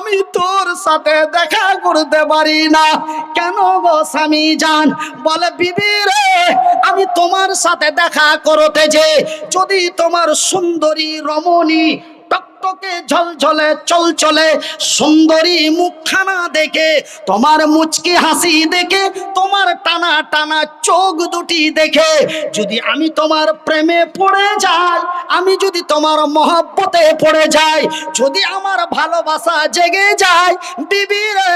আমি তোর সাথে দেখা করতে পারি না। কেন গো স্বামী যান বলে, বিবি রে, আমি তোমার সাথে দেখা করতে যে, যদি তোমার সুন্দরী রমণী টকটকে ঝলঝলে চলচলে, সুন্দরী মুখখানা দেখে, তোমার মুচকি হাসি দেখে, তোমার টানা টানা চোখ দুটি দেখে, যদি আমি তোমার প্রেমে পড়ে যাই, আমি যদি তোমার মহব্বতে পড়ে যাই, যদি আমার ভালোবাসা জেগে যায়, বিবি রে,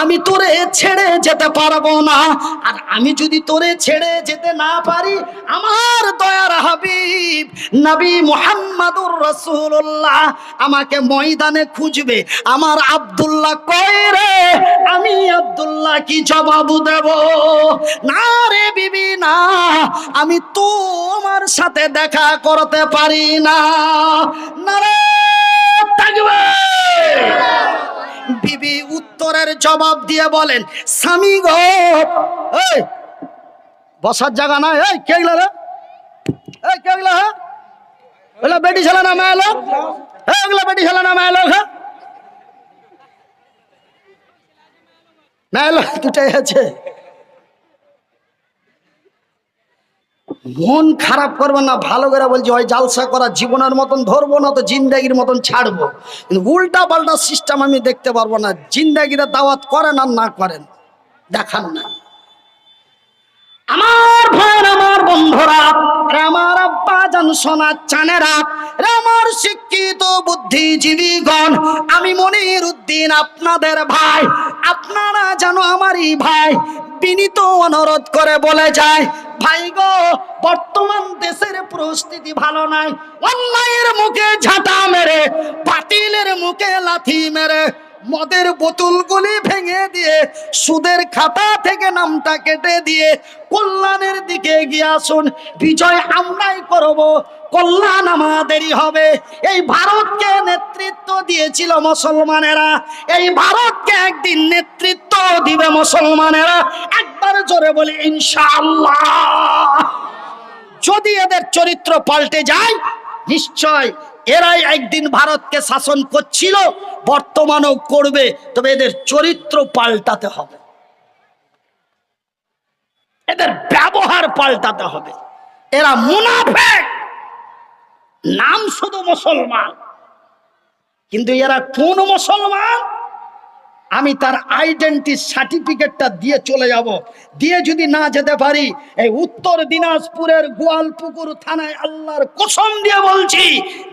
আমি তোরে ছেড়ে যেতে পারব না। আর আমি যদি তোরে ছেড়ে যেতে না পারি, আমার দয়ার হাবিব, নবী মুহাম্মাদুর রাসূলুল্লাহ আমাকে ময়দানে খুঁজবে। আমার আব্দুল্লাহ কয় রে, আমি আব্দুল্লাহ কি জবাব দেব? না রে বিবি, না, আমি তোমার সাথে দেখা করতে পারি না। না রে বিবি উত্তরের জবাব দিয়ে বলেন, স্বামী গো, এই, বসার জায়গা নাই, এই, কে গেল রে? এই, কে গেল হ্যাঁ বেটি ছেলে না মায়া মন খারাপ করবে না, ভালো করে বলছি ওই জালসা করা জীবনের মতন ধরবো না তো জিন্দাগির মতন ছাড়বো। কিন্তু উল্টা পাল্টা সিস্টেম আমি দেখতে পারব না, জিন্দাগিরা দাওয়াত করেন আর না করেন, দেখান না। আমার আমার বন্ধুরা, আমার আব্বা জান সোনা চানেরা আমার শিক্ষিত বুদ্ধিজীবীগণ, আমি মনির উদ্দিন আপনাদের ভাই। আপনারা যেন আমারই ভাই, বিনীত অনুরোধ করে বলে যায়, ভাই গো, বর্তমান দেশের পরিস্থিতি ভালো নাই। অন্যায়ের মুখে ঝাঁটা মেরে পাতিলের মুখে লাথি মেরে মদের বোতলগুলি ভেঙে দিয়ে সুদের খাতা থেকে নামটা কেটে দিয়ে কল্যাণের দিকে গিয়ে আসুন। বিজয় আমরাই করব। কল্যাণ আমাদেরই হবে। এই ভারতকে নেতৃত্ব দিয়েছিল মুসলমানেরা। এই ভারতকে একদিন নেতৃত্ব দিবে মুসলমানেরা। একবার জোরে বলি, ইনশাআল্লাহ। যদি এদের চরিত্র পাল্টে যায়, নিশ্চয় এরাই একদিন ভারতকে শাসন করছিল, বর্তমানেও করবে, তবে এদের চরিত্র পাল্টাতে হবে। এদের ব্যবহার পাল্টাতে হবে। এরা মুনাফে নাম শুধু মুসলমান। কিন্তু এরা কোন মুসলমান? আমি তার আইডেন্টি সার্টিফিকেটটা দিয়ে চলে যাব। দিয়ে যদি না যেতে পারি, এই উত্তর দিনাজপুরের গোয়ালপুকুর থানায় আল্লাহর কসম দিয়ে বলছি,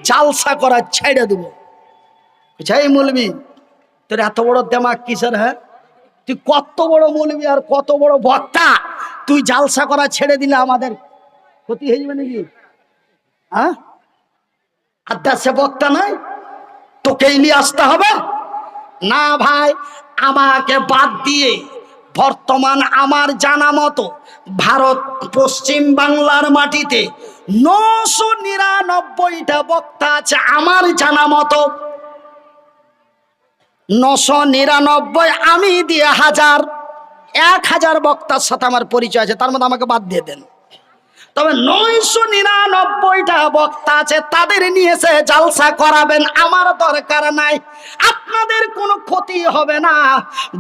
জালসা করা ছেড়ে দেব। যাই মলবি, তোর এত বড় দেমাক কিসের হ্যাঁ? তুই কত বড় মলবি আর কত বড় বক্তা? তুই জালসা করা ছেড়ে দিলে আমাদের ক্ষতি হয়ে যাবে নাকি? হ্যাঁ? আড্ডা সে বক্তা নাই তোকেই নিয়ে আসতে হবে। না ভাই, আমাকে বাদ দিয়ে বর্তমান আমার জানা মতো ভারত পশ্চিম বাংলার মাটিতে নশো নিরানব্বইটা বক্তা আছে আমার জানা মতো। নশো নিরানব্বই আমি দিয়ে হাজার, এক হাজার বক্তার সাথে আমার পরিচয় আছে, তার মধ্যে আমাকে বাদ দিয়ে দেন। তবে নয়শো নিরানব্বইটা বক্তা আছে, তাদের নিয়ে এসে জালসা করাবেন, আমার দরকার নাই। আপনাদের কোনো ক্ষতি হবে না।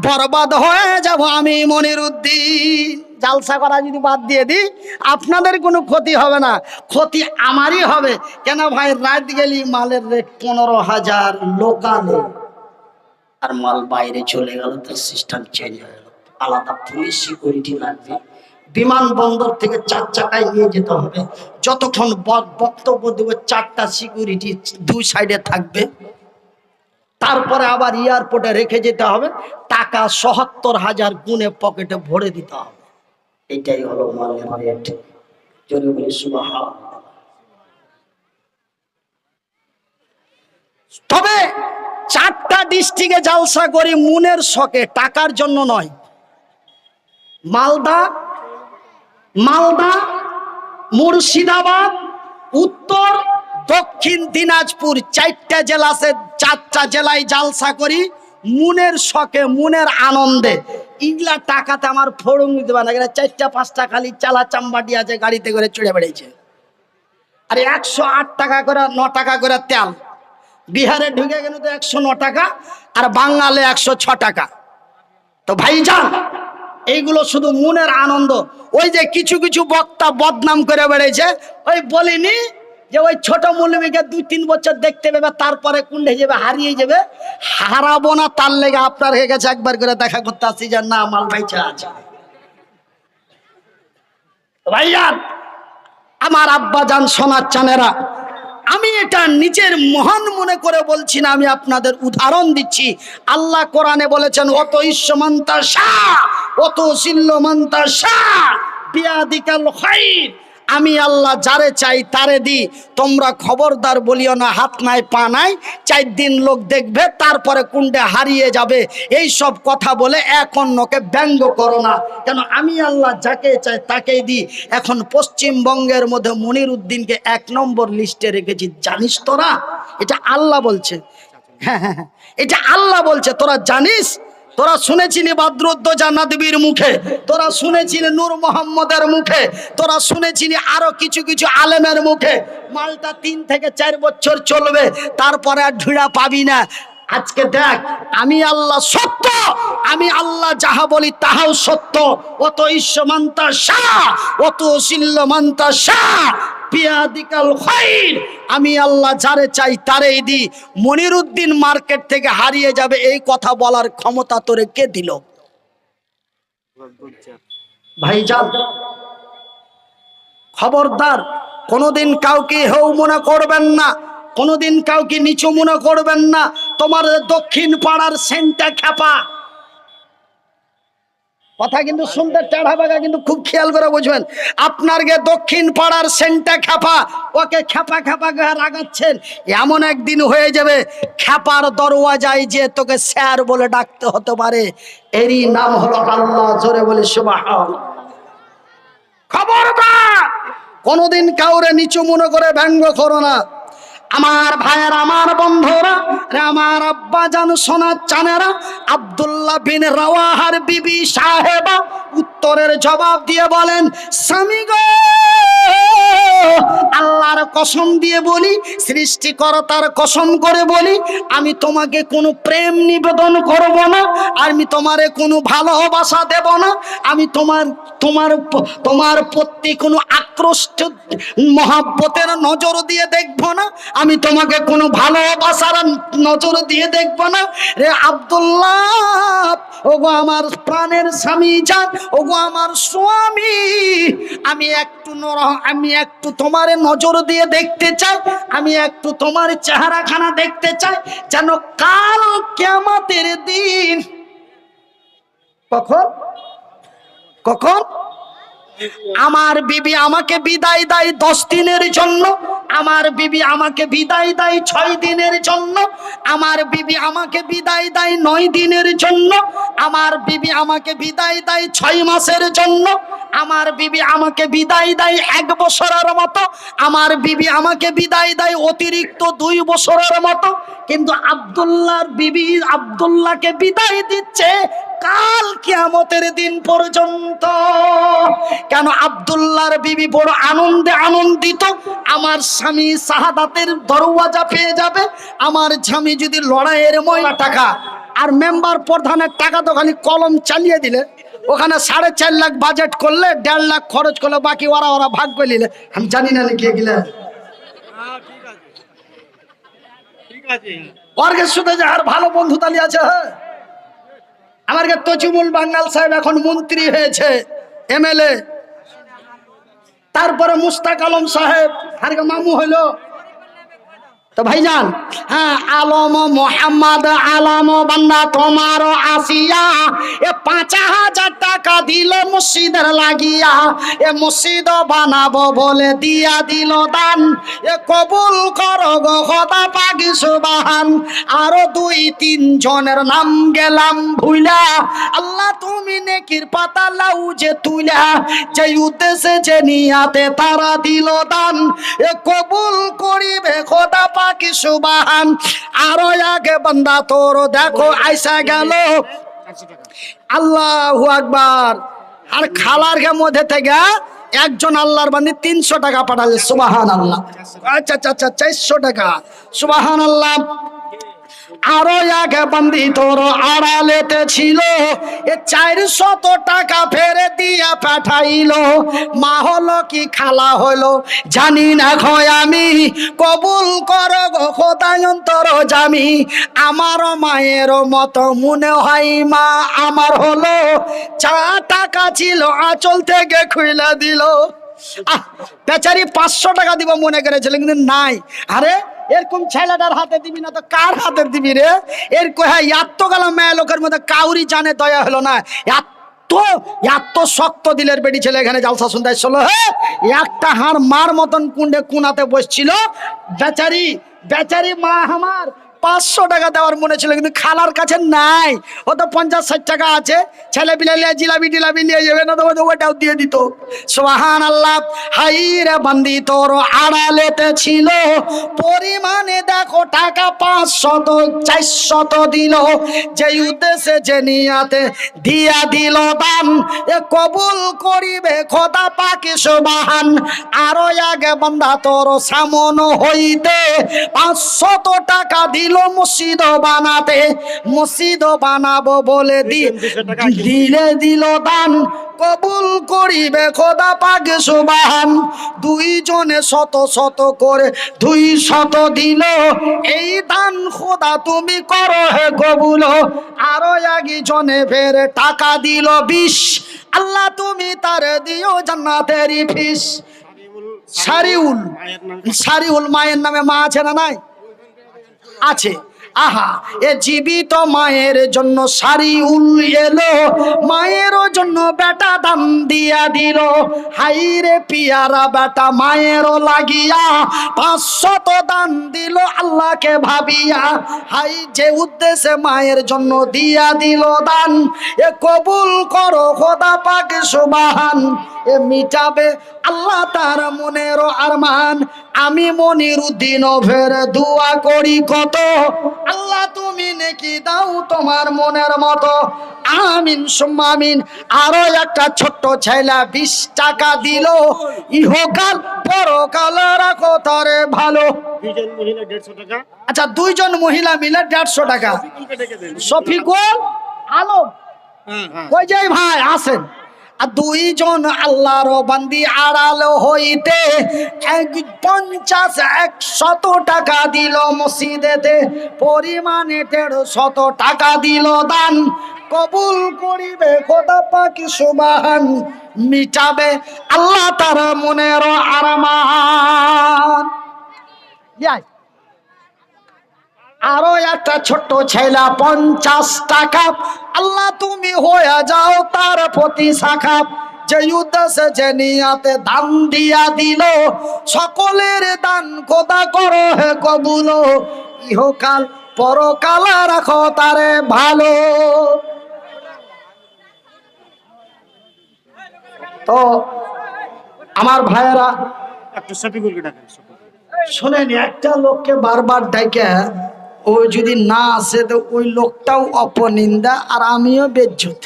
বরবাদ হয়ে যাব আমি মনির উদ্দিন জালসা করা যদি বাদ দিয়ে দিই, আপনাদের কোনো ক্ষতি হবে না। ক্ষতি আমারই হবে। কেন ভাই, রাত গেলি মালের রেট পনেরো হাজার লোকালে। আর মাল বাইরে চলে গেল, তার সিস্টেম চেঞ্জ হয়ে গেল। আলাদা পুলিশ সিকিউরিটি লাগবে। বিমানবন্দর থেকে চার চাকায় নিয়ে যেতে হবে। যতক্ষণ বক্তব্য দেবো, চারটা সিকিউরিটি দুই সাইডে থাকবে। তারপরে আবার এয়ারপোর্টে রেখে যেতে হবে। টাকা সহাত্তর হাজার গুণে পকেটে ভরে দিতে হবে। এটাই হলো তবে চারটা ডিস্ট্রিক্টে জালসা করি, মুনের শখে, টাকার জন্য নয়। মালদা মালদা, মুর্শিদাবাদ, উত্তর, দক্ষিণ দিনাজপুর চারটা জেলা আছে, চারটা জেলায় জালসা করি, মুনের শখে, মুনের আনন্দে। ইগলা টাকাতে আমার ফোড়ং দিতে পারে না চারটা, পাঁচটা খালি চালা চাম্বাটি আছে, গাড়িতে করে চড়ে বেড়েছে আর একশো আট টাকা করে, ন টাকা করে তেল। বিহারে ঢুকে গেল তো একশো ন টাকা, আর বাঙালে একশো ছ টাকা। তো ভাইজান এইগুলো শুধু মনের আনন্দ। ওই যে কিছু কিছু বক্তা বদনাম করে বেড়েছে ওই বলিনি যে ওই ছোট মৌলবীকে দুই তিন বছর দেখতে পাবে, তারপরে কুন্ডে যাবে, হারিয়ে যাবে। হারাবো না, তার লেগে আপনার হয়ে গেছে, একবার করে দেখা করতে আসছি যে না মাল ভাইচা আছে। ভাইয়ান আমার আব্বা যান সোনার চানেরা আমি এটা নিজের মহান মনে করে বলছি না, আমি আপনাদের উদাহরণ দিচ্ছি। আল্লাহ কোরআনে বলেছেন, অত ঈশ্বমন্তা শাহ অত শিল্লমন্তা শাহ বিয়াদিকাল খাইর। আমি আল্লাহ যারে চাই তারে দি তোমরা খবরদার বলিও না, হাত নাই, পা নাই। চার দিন লোক দেখবে, তারপরে কুণ্ডে হারিয়ে যাবে। এই সব কথা বলে এক অন্যকে ব্যঙ্গ করো না। কেন আমি আল্লাহ যাকে চাই তাকেই দিই। এখন পশ্চিমবঙ্গের মধ্যে মনির উদ্দিনকে এক নম্বর লিস্টে রেখেছি। জানিস তোরা? এটা আল্লাহ বলছে। হ্যাঁ হ্যাঁ হ্যাঁ। এটা আল্লাহ বলছে। তোরা জানিস? তোরা শুনেছিলি বাদ্রুদ্দোজা নদীর মুখে? তোরা শুনেছিলি নূর মোহাম্মদের মুখে? তোরা শুনেছিলি আরও কিছু কিছু আলেমের মুখে? মালটা তিন থেকে চার বছর চলবে, তারপরে আর ঢুড়া পাবি না। আজকে দেখ, আমি আল্লাহ সত্য, আমি আল্লাহ যাহা বলি তাহাও সত্য। অত ঈশ্বমান্তা শাহ, অত শিল্যমান্তা শাহ। আমি আল্লাহ যারে চাই তারেই দি মনিরুদ্দিন মার্কেট থেকে হারিয়ে যাবে এই কথা বলার ক্ষমতা তোরে কে দিল? ভাইজান, খবরদার, কোনোদিন কাউকে হেউ মনে করবেন না, কোনোদিন কাউকে নিচু মনে করবেন না। তোমার দক্ষিণ পাড়ার সেন্টা খ্যাপা কথা কিন্তু সুন্দর চাড়া বাগা, কিন্তু খুব খেয়াল করে বুঝবেন। আপনার গে দক্ষিণ পাড়ার সেন্টা খ্যাপা, ওকে খ্যাপা খ্যাপা রাগাচ্ছেন। এমন একদিন হয়ে যাবে, খ্যাপার দরওয়াজায় যে তোকে স্যার বলে ডাকতে হতে পারে। এরই নাম হলো আল্লাহ, জোরে বলে সুবাহ খবরদার! কোনোদিন কাউরে নিচু মনে করে ব্যঙ্গ করো না। আমার ভাইয়ের, আমার বন্ধুরা আমার আব্বা জান সোনার চানেরা, আব্দুল্লাহ বিন রাওয়াহার বিবি সাহেবা, উত্তরের জবাব দিয়ে বলেন, স্বামী গো, আল্লাহর কসম দিয়ে বলি, সৃষ্টিকর্তার কসম করে বলি, আমি তোমাকে কোনো প্রেম নিবেদন করব না, আমি তোমারে কোনো ভালোবাসা দেব না, আমি তোমার তোমার তোমার প্রতি কোনো মহাব্বতের নজর দিয়ে দেখব না। আমি তোমাকে কোনো ভালোবাসার নজর দিয়ে দেখব না। রে আব্দুল্লাহ, ওগো আমার প্রাণের স্বামী যান ওগো আমার স্বামী, আমি একটু আমি একটু তোমার নজর দিয়ে দেখতে চাই, আমি একটু তোমার চেহারাখানা দেখতে চাই, যেন কাল কেমাতের দিন, কখন? কখন? আমার বিবি আমাকে বিদায় দেয় দশ দিনের জন্য। আমার বিবি আমাকে বিদায় দেয় ছয় দিনের জন্য। আমার বিবি আমাকে বিদায় দেয় নয় দিনের জন্য। আমার বিবি আমাকে বিদায় দেয় ছয় মাসের জন্য। আমার বিবি আমাকে বিদায় দেয় এক বছরের মতো। আমার বিবি আমাকে বিদায় দেয় অতিরিক্ত দুই বছরের মতো। কিন্তু আব্দুল্লাহর বিবি আব্দুল্লাহকে বিদায় দিচ্ছে কাল কিয়ামতের দিন পর্যন্ত। কেন আব্দুল্লাহর বিবি বড় আনন্দে আনন্দিত। আমার স্বামী শাহাদাতের দরওয়াজা পেয়ে যাবে। আমার স্বামী যদি লড়াইয়ের ময়লা টাকা আর মেম্বার প্রধানের টাকা তো খালি কলম চালিয়ে দিলে ওখানে সাড়ে চার লাখ বাজেট করলে দেড় লাখ খরচ করলে বাকি ওরা ওরা ভাগ করে নিলে। আমি জানি না যে আর ভালো বন্ধু তালি আছে হ্যাঁ? আমার কে বাঙ্গাল সাহেব এখন মন্ত্রী হয়েছে তারপরে মুস্তাক আলম সাহেব আর কে মামু হইল তো ভাইজান হ্যাঁ আলম মোহাম্মদ আলম বান্দা তোমার আসিয়া, এ পাঁচ হাজার টাকা দিল মসজিদের লাগিয়া, এ মসজিদ বানাবো বলে দিয়া দিল দান, এ কবুল করো গো পাগি সুবাহান, আরও দুই তিন জনের নাম গেলাম ভুইলা, আল্লাহ তুমি নেকির পাতা লাউ যে তুলা যে উদ্দেশ্যে যে নিয়াতে তারা দিল দান, এ কবুল করিবে খোদা পাকি সুবাহান। আরও আগে বান্দা তোর, দেখো আইসা গেল। আল্লাহু আকবার। আর খালার মধ্যে থেকে একজন আল্লাহর বান্দি তিনশো টাকা পাঠালে সুবাহান আল্লাহ আচ্ছা আচ্ছা আচ্ছা চারশো টাকা। সুবাহান আল্লাহ আরও এক বান্দি তোর আড়ালেতে ছিল। এ চারশত টাকা ফেরে দিয়া পাঠাইল। মা হলো কি খালা হলো জানি না খয় আমি। কবুল কর গো খোদায়ন্তর জামি। আমার মায়ের মতো মনে হয় মা আমার হলো। চা টাকা ছিল, আঁচল থেকে খুইলা দিল। আহ, বেচারি পাঁচশো টাকা দিব মনে করেছিল, কিন্তু নাই। আরে এরকম ছেলেটার হাতে দিবি না তো কার হাতে দিবি রে? এর হ্যাঁ এত গেল মেয়ে লোকের মধ্যে কাউরি জানে দয়া হলো না। এত এত শক্ত দিলের বেটি ছেলে এখানে জালসা শুনতে এসছিল হ্যাঁ একটা হাড় মার মতন কুন্ডে কুনাতে বসছিল। বেচারি বেচারি মা আমার পাঁচশো টাকা দেওয়ার মনে ছিল, কিন্তু খালার কাছে নাই। ও তো পঞ্চাশ ষাট টাকা আছে। ছেলে পিলে নিয়ে জিলাপি টিলাপি নিয়ে যাবে না তো ও ওটাও দিয়ে দিত। সোহান আল্লাহ হাই রে বান্দি, তোর আড়ালেতে ছিল। পরিমাণে দেখো, টাকা পাঁচশত চারশত দিল। যে উদ্দেশ্যে যে নিয়াতে দিয়া দিল দান, এ কবুল করিবে খোদা পাকি সুবাহান। আরও আগে বান্দা তোর সামন হইতে পাঁচশত টাকা দিল মসজিদ বানাতে মসজিদ বানাবো বলে দিলে দিল দান কবুল করিবে খোদা পাকে সুবাহান। দুইজনে শত শত করে দুই শত দিল এই দান খোদা তুমি করো হে কবুল। আরও একই জনে ফের টাকা দিল বিশ আল্লাহ তুমি তার দিও জান্নাতেরই ফিস। সারিউল সারিউল মায়ের নামে মা আছে না নাই? আছে। আহা, এ জীবিত মায়ের জন্য সারি উল এলো। মায়ের জন্য বেটা দান দিয়া দিল। হাই রে পিয়ারা বেটা মায়েরও লাগিয়া পাঁচশত দান দিল আল্লাহকে ভাবিয়া। হাই, যে উদ্দেশ্যে মায়ের জন্য দিয়া দিল দান, এ কবুল করো খোদা পাক সুবাহান। এ মিটাবে আল্লাহ তার মনের আরমান আমি মনির উদ্দিন ফের দোয়া করি কত? আল্লাহ তুমি নাকি দাও তোমার মনের মতো। আমিন সুম্মা আমিন আরও একটা ছোট্ট ছেলা বিশ টাকা দিল। ইহকাল পরকাল রাখো তারে ভালো। আচ্ছা দুইজন মহিলা মিলে দেড়শো টাকা। শফিকুল আলম। হ্যাঁ হ্যাঁ। কই যাই ভাই আসেন। দুইজন আল্লাহর বান্দি আড়াল হইতে এক পঞ্চাশ এক শত টাকা দিল মসজিদেতে, পরিমাণে দেড় শত টাকা দিল দান। কবুল করিবে, খোদা পাকি সুবাহান, মিটাবে আল্লাহ তার মনের আরামান আরও একটা ছোট্ট ছেলা পঞ্চাশ টাকা। আল্লাহ তুমি হয়ে যাও তার প্রতি শাখা। যে উদ্দেশ্যে যে নিয়াতে দান দিয়া দিল সকলের দান কোদা করো হে কবুল। ইহকাল পরকাল রাখো তারে ভালো। তো আমার ভাইয়েরা একটু শফিকুলকে ডাকেন। শোনেন একটা লোককে বারবার ডাইকে ও যদি না আসে, তো ওই লোকটাও অপনিন্দা আর আমিও বেজ্জুত।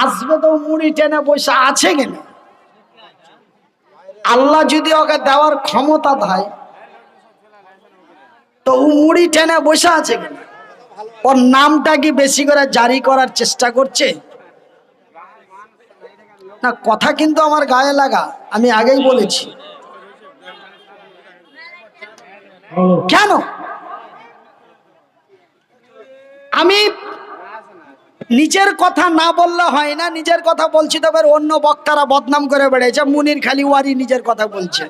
আসবে তো মুড়ি টেনে বসে আছে কেন? আল্লাহ যদি ওকে দেওয়ার ক্ষমতা দেয়, তো ও মুড়ি টেনে বসে আছে কেন? ওর নামটা কি বেশি করে জারি করার চেষ্টা করছে? না, কথা কিন্তু আমার গায়ে লাগা, আমি আগেই বলেছি। কেন? আমি নিজের কথা না বললে হয় না, নিজের কথা বলছি তবে অন্য বক্তারা বদনাম করে বেড়েছে মুনির খালি ওয়ারি নিজের কথা বলছে।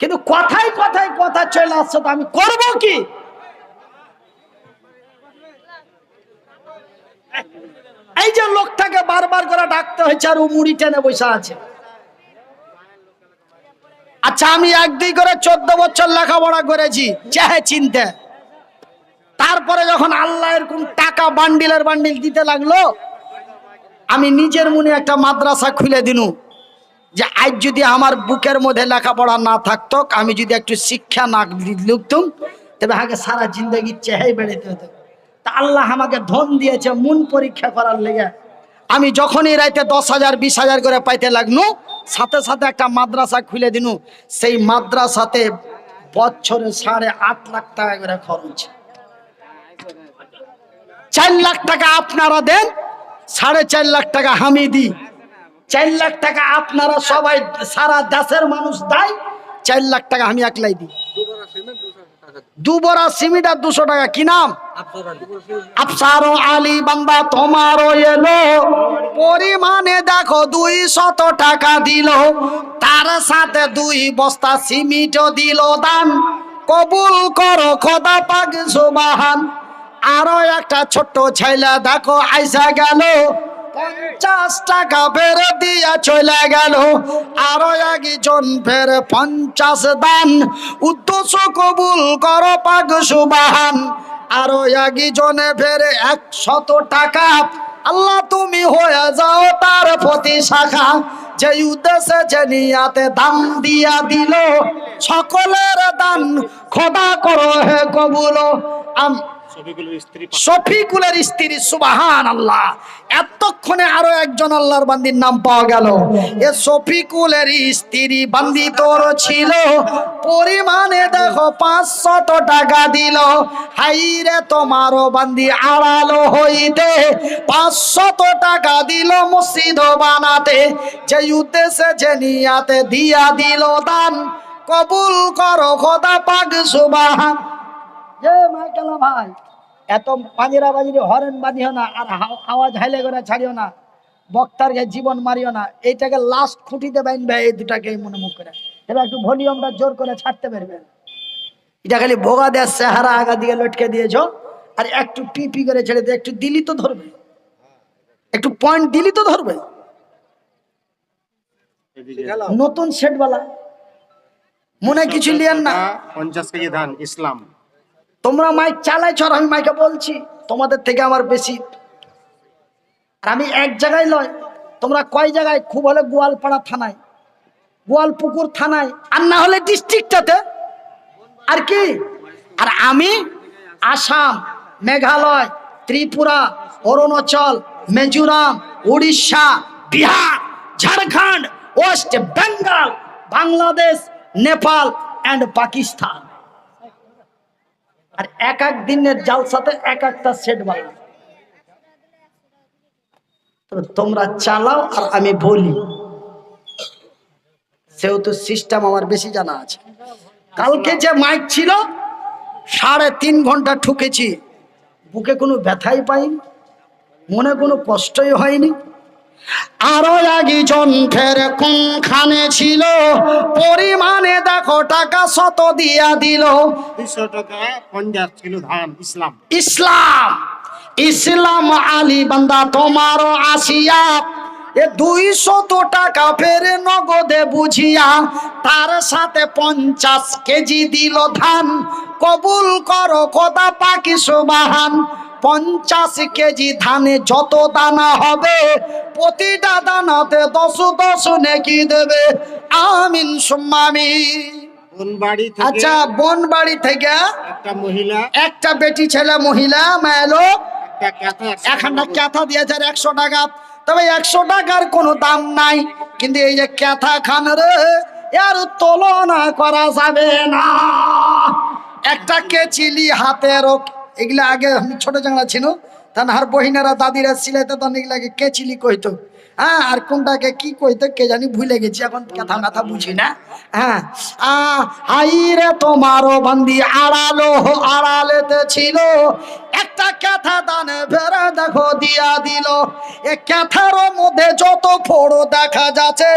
কিন্তু কথাই কথাই কথা চলে আসছে, তো আমি করব কি? এই যে লোকটাকে বারবার করে ডাকতে হয়েছে আর ও মুড়ি টেনে বসে আছে। আচ্ছা আমি এক দুই করে চোদ্দ বছর লেখাপড়া করেছি, চাহে চিনতে। তারপরে যখন আল্লাহ এরকম টাকা বান্ডিলের বান্ডিল দিতে লাগল, আমি নিজের মনে একটা মাদ্রাসা খুলে দিনু, যে আজ যদি আমার বুকের মধ্যে লেখাপড়া না থাকতো, আমি যদি একটু শিক্ষা না লিখতুম তবে আগে সারা জিন্দগি চেহাই বেড়াতে হতো। তা আল্লাহ আমাকে ধন দিয়েছে, মন পরীক্ষা করার লেগে। আমি যখনই রাইতে দশ হাজার, বিশ হাজার করে পাইতে লাগনু, সাথে সাথে একটা মাদ্রাসা খুলে দিনু। সেই মাদ্রাসাতে বছরে সাড়ে আট লাখ টাকা করে খরচ। চার লাখ টাকা আপনারা দেন, সাড়ে চার লাখ টাকা আমি দিই। চার লাখ টাকা আপনারা সবাই, সারা দেশের মানুষ দেয়, চার লাখ টাকা আমি একলাই দিই। দু বড়া সিমিট আর দুশো টাকা, কি নাম? আফসারো আলী বান্দা তোমারও এলো। পরিমাণে দেখো দুই শত টাকা দিল। তার সাথে দুই বস্তা সিমিটও দিল দান। কবুল করো খোদা পাক সুবাহান। আরও একটা ছোট্ট ছেলে দেখো, আইসা গেল। পঞ্চাশ টাকা ফের দিয়া চলে গেল। আরও একজন ফের পঞ্চাশ দান। উদ্দেশ্য কবুল কর পাক সুবাহান। আরও একজনে ফের একশত টাকা। আল্লাহ তুমি হয়ে যাও তার প্রতি শাখা। যে উদ্দেশ্যে যে নিয়াতে দান দিয়া দিল, সকলের দান খোদা করো হে কবুল। আম শফিকুলের স্ত্রী সুবাহান আল্লাহ এতক্ষণে আরও একজন আল্লাহর বান্দির নাম পাওয়া গেল। এ শফিকুলের স্ত্রী বান্দি তোর ছিল, পরিমাণে দেখো পাঁচশত টাকা দিল। হাইরে তোমারও বান্দি আড়ালো হইতে পাঁচশত টাকা দিল মসজিদ বানাতে। যে উদ্দেশ্যে, যে নিয়াতে দিয়া দিল দান। কবুল করো খোদা পাক, সুবাহান যে মাইকেলা ভাই, এত পাঞ্জরা বাজিরে হরেন বাজিও না, আর আওয়াজ হাইলে করে ছাড়িও না, বক্তার জীবন মারিও না, এইটাকে লাস্ট খুঁটিতে বাইনবে এই দুটাকে মনে মুখ করে। এবার একটু ভলিউমটা জোর করে ছাড়তে পারবে। এটা খালি ভোগা দেয় চেহারা আগা দিকে লটকে দিয়েছ, আর একটু পি করে ছেড়ে দিয়ে একটু দিলি তো ধরবে। একটু পয়েন্ট দিলি তো ধরবে। নতুন সেটওয়ালা মনে কিছু লিয়েন না। পঞ্চাশ কেজি ধান, ইসলাম। তোমরা মাইক চালাইছ আর আমি মাইকে বলছি, তোমাদের থেকে আমার বেশি। আর আমি এক জায়গায় লয়, তোমরা কয় জায়গায়? খুব হলে গোয়ালপাড়া থানায়, গোয়ালপুকুর থানায়, আর না হলে ডিস্ট্রিক্টটাতে। আর কি? আর আমি Assam, Meghalaya, Tripura, Arunachal, Mizoram, Orissa, Bihar, Jharkhand, West Bengal, Bangladesh, Nepal, and Pakistan. আর এক এক দিনের জালসাতে এক একটা সেট বানাও তোমরা চালাও আর আমি বলি। সেহেতু সিস্টেম আমার বেশি জানা আছে। কালকে যে মাইক ছিল, সাড়ে তিন ঘণ্টা ঠুকেছি। বুকে কোনো ব্যথাই পাইনি, মনে কোনো কষ্টই হয়নি। আরও একজন ফের কোনখানে ছিল? পরিমাণে দেখো টাকা শত দিয়া দিল। দুইশো টাকা পঞ্চাশ কিলো ধান ইসলাম। ইসলাম! ইসলাম আলী বান্দা তোমারও আসিয়া এ দুইশত টাকা ফের নগদে বুঝিয়া তার সাথে পঞ্চাশ কেজি দিল ধান। কবুল করো খোদা পাকি সুবাহান। পঞ্চাশ কেজি ধানে যত দানা হবে প্রতিটা দানাতে দশ দশ নেকি দেবে। আমিন সুম্মামি থেকে আচ্ছা বন বাড়ি থেকে একটা মহিলা একটা বেটি ছেলে মহিলা মেলো ক্যাথা এখানটা ক্যাথা দিয়েছে একশো টাকা তবে একশো টাকার কোনো দাম নাই কিন্তু এই যে ক্যাথা খান রে এর তুলনা করা যাবে না। একটা কেচিলি হাতের এগুলা আগে ছোট জাংলা ছিল তার হার বহিনারা দাদিরা সিলাইতে তখন এগুলাকে কেচিলি কইতো। হ্যাঁ আর কোনটাকে কি কইতো কে জানি ভুলে গেছি এখন কথা মাথা বুঝি না। হ্যাঁ আহ, হাই রে তোমারও বান্দি আড়ালো আড়ালেতে ছিল। একটা দানে ফেরা দেখো দিয়া দিল। এ মধ্যে যত দেখা যাচ্ছে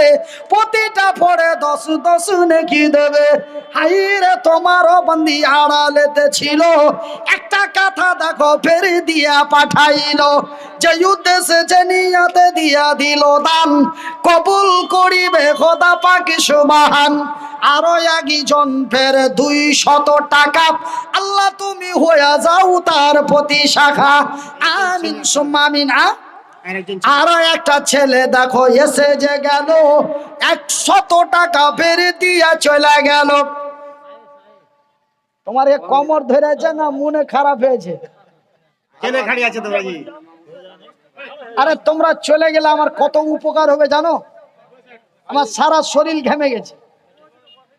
প্রতিটা দশ দশ নেকি দেবে। হাই রে তোমারও বান্দি আড়ালেতে ছিল। একটা কথা দেখো ফের দিয়া পাঠাইলো। যে উদ্দেশ্যে যে নিয়াতে দিয়া দিল। দান কবুল করিবে খোদা পাকি সুবাহান। আরও একজন ফের দুই শত টাকা। আল্লাহ তুমি হইয়া যাও তার প্রতি শাখা। আমিন সুম্মামিন আ? আরও একটা ছেলে দেখো এসে যে গেল একশত টাকা ফের দিয়া চলে গেল। তোমার এ কমর ধরেছে না মনে খারাপ হয়েছে। কেনে খাড়ি আছে তো বাজি আরে তোমরা চলে গেলে আমার কত উপকার হবে জানো? আমার সারা শরীর ঘেমে গেছে।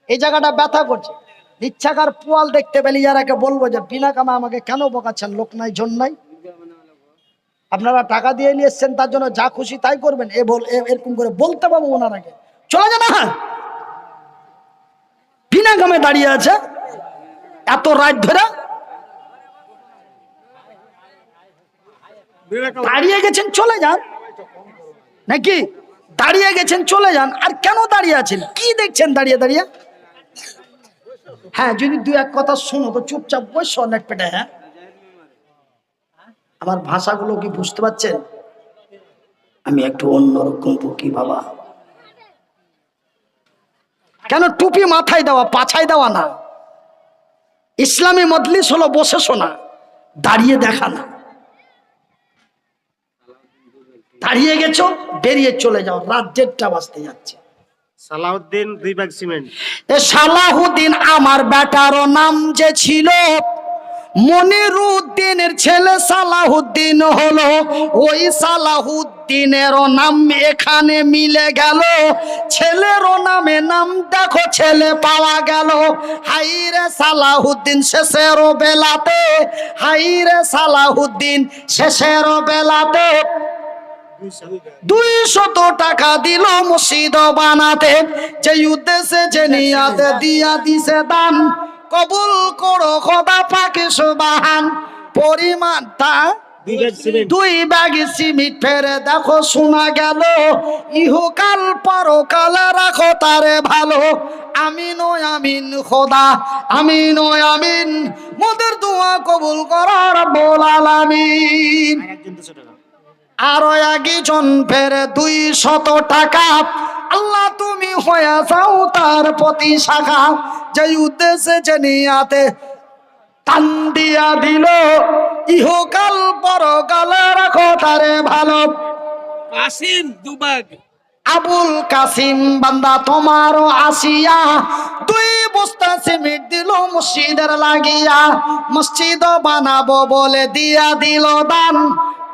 এই জায়গাটা ব্যথা করছে। ইচ্ছাকার পোয়াল দেখতে পেলে ইয়ারাকে বলব যে, বিনা কামে আমাকে কেন বকাচ্ছেন? লোক নাই, জন নাই। আপনারা টাকা দিয়ে নিয়ে এসছেন, তার জন্য যা খুশি তাই করবেন। এ বল এরকম করে বলতে পাবো ওনারাকে চলে যাবে না বিনা কামে দাঁড়িয়ে আছে। এত রাত ধরে দাঁড়িয়ে গেছেন, চলে যান। নাকি? দাঁড়িয়ে গেছেন, চলে যান। আর কেন দাঁড়িয়ে আছেন? কি দেখছেন দাঁড়িয়ে দাঁড়িয়ে? হ্যাঁ যদি দু এক কথা শোনো তো, চুপচাপ বসো, অনেক পেটে হ্যাঁ? আমার ভাষাগুলো কি বুঝতে পারছেন? আমি একটু অন্যরকম বকি, বাবা। কেন টুপি মাথায় দেওয়া, পাছায় দেওয়া না? ইসলামী মজলিস হলো, বসে শোনা, দাঁড়িয়ে দেখা না। দাঁড়িয়ে গেছো বেরিয়ে চলে যাও রাত দেড়টা বাজতে যাচ্ছে। সালাউদ্দিন দুই ব্যাগ সিমেন্ট। এ সালাহুদ্দিন আমার বেটারও নাম যে ছিল মনিরুদ্দিনের ছেলে সালাহুদ্দিন হলো। ওই সালাহুদ্দিনেরও নাম এখানে মিলে গেল ছেলেরও নামে নাম দেখো ছেলে পাওয়া গেল। হাইরে সালাহুদ্দিন শেষেরও বেলাতে হাইরে সালাহুদ্দিন শেষেরও বেলাতে। দুই শত টাকা দিল মসজিদ বানাতে যে উদ্দেশ্যে যে নিয়াতে দিয়া দিছে দান। কবুল করো খোদা পাকে সুবাহান। পরিমাণ তা দুই ব্যাগ সিমিট ফেরে দেখো শোনা গেল ইহকাল পরকাল রাখো তারে ভালো। আমিন ও আমিন খোদা আমিন ও আমিন। মোদের দোয়া কবুল করার বল আলামিন। আর একজন ফেরে দুই শত টাকা। আল্লাহ তুমি হয়ে যাও তার প্রতি শাখা। যে উদ্দেশ্যে যে নিয়াতে টান দিয়া দিল ইহকাল পরকাল রাখো তারে ভালো। কাসিম দুবাগ। আবুল কাসিম বান্দা তোমারও আসিয়া দুই বস্তা সিমেন্ট দিল মসজিদের লাগিয়া। মসজিদ বানাবো বলে দিয়া দিল দান।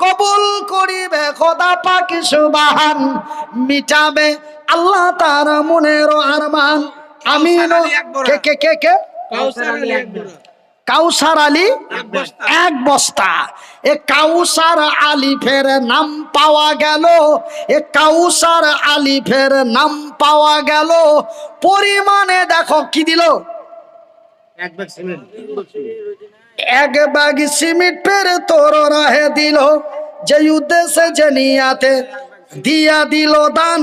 কবুল করিবে খোদা পাকি সুবাহান। মিটাবে আল্লাহ তার মনের আরমান। আমি কে কে কে কে? কাউসার আলী এক বস্তা। এক বস্তা। এ কাউসার আলিফের নাম পাওয়া গেল। এ কাউসার আলিফের নাম পাওয়া গেল। পরিমাণে দেখো কি দিল? এক এক ব্যাগ সিমেন্ট পের তোর রাহে দিল যে উদ্দেশ্যে যে নিয়াতে দিয়া দিল দান।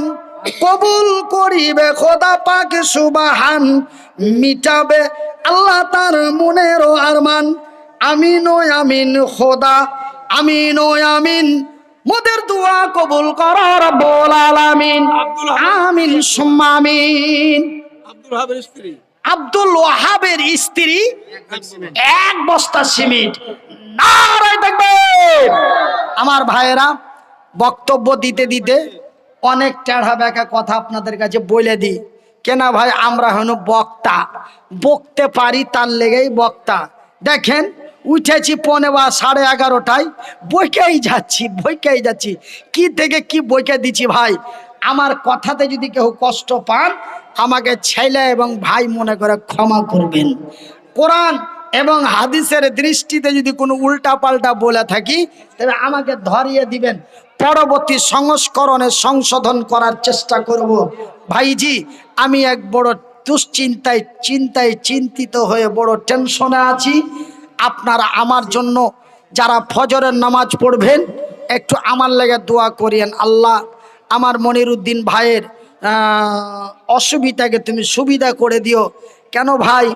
কবুল করিবে খোদা পাক সুবাহান মিটাবে আল্লাহ তার মনের আরমান। আমিন ও আমিন খোদা আমিন ও আমিন। মোদের দোয়া কবুল করার বল আলামিন। আব্দুল হামিদ। আমিন আমিন। আব্দুল হাবের স্ত্রী। আব্দুল ওয়াহাবের স্ত্রী এক বস্তা সিমেন্ট। আমার ভাইয়েরা, বক্তব্য দিতে দিতে অনেক টেढ़া বেঁকা কথা আপনাদের কাছে বলে দিই। কেনা ভাই, আমরা হন বক্তা। বকতে পারি তার লেগেই বক্তা। দেখেন, উঠেছি পনে বা সাড়ে এগারোটায়, বইকেই যাচ্ছি বইকেই যাচ্ছি। কি থেকে কি বইকে দিচ্ছি ভাই? আমার কথাতে যদি কেউ কষ্ট পান আমাকে ছেলে এবং ভাই মনে করে ক্ষমা করবেন। কোরআন এবং হাদিসের দৃষ্টিতে যদি কোনো উল্টা পাল্টা বলে থাকি, তবে আমাকে ধরিয়ে দিবেন। পরবর্তী সংস্করণে সংশোধন করার চেষ্টা করব। ভাইজি, আমি এক বড় দুশ্চিন্তায়, চিন্তায় চিন্তিত হয়ে বড় টেনশনে আছি। আপনারা আমার জন্য যারা ফজরের নামাজ পড়বেন, একটু আমার লেগে দোয়া করিয়েন। আল্লাহ, আমার মনিরুদ্দিন ভাইয়ের অসুবিধাকে তুমি সুবিধা করে দিও। কেন ভাই?